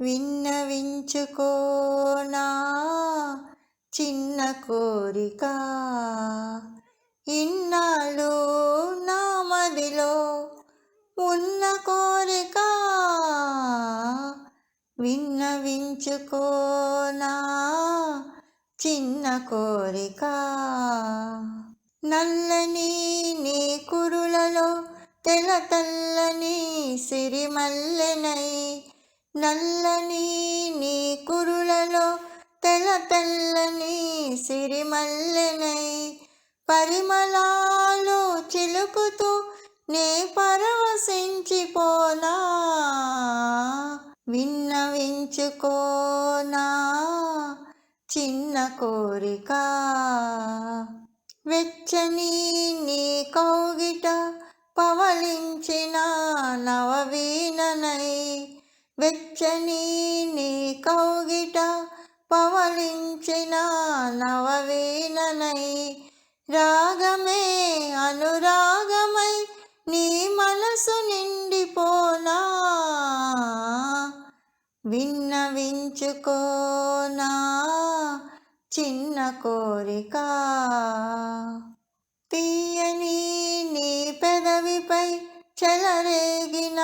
విన్నవించుకోనా చిన్న కోరిక. ఇన్నాళ్ళు నా మదిలో ఉన్న కోరిక. విన్నవించుకోనా చిన్న కోరిక. నల్లని నీ కురులలో తెల తల్లని సిరిమల్లెనై నల్లని నీ కురులలో తెల తెల్లని సిరిమల్లెనై పరిమళాలు చిలుకుతూ నే పరవశించిపోనా? విన్నవించుకోనా చిన్న కోరిక. వెచ్చని నీ కౌగిట పవలించిన నవవీణనై వెచ్చని నీ కౌగిట పవలించిన నవవీణనై రాగమే అనురాగమై నీ మనసు నిండిపోనా? విన్నవించుకోనా చిన్న కోరిక? తీయని నీ పెదవిపై చెలరేగిన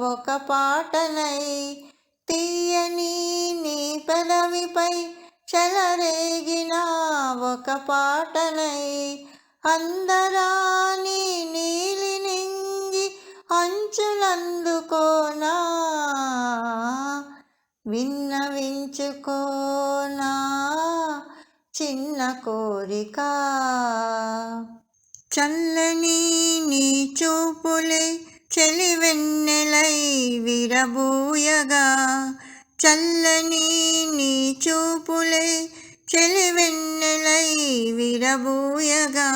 ఒక పాటనై తీయని నీ పెదవిపై చెలరేగిన ఒక పాటనై అందరాని నీలి నింగి అంచులందుకోనా? విన్నవించుకోనా? చిన్న కోరిక చల్లని నీ చూపులే చెలివెన్నెలై విరబూయగా. చల్లని నీ చూపులే చెలివెన్నెలై విరబూయగా.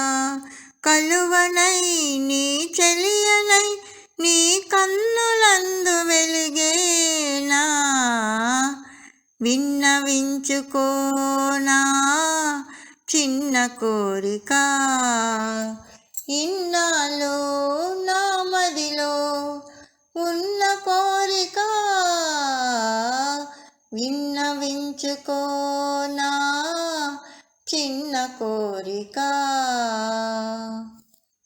కలువనై నీ చెలియనై నీ కన్నులందు వెలిగేనా. విన్నవించుకోనా చిన్న కోరిక. ఇన్నాలో నా మదిలో ఉన్న కోరిక విన్నవించుకోనా చిన్న కోరిక.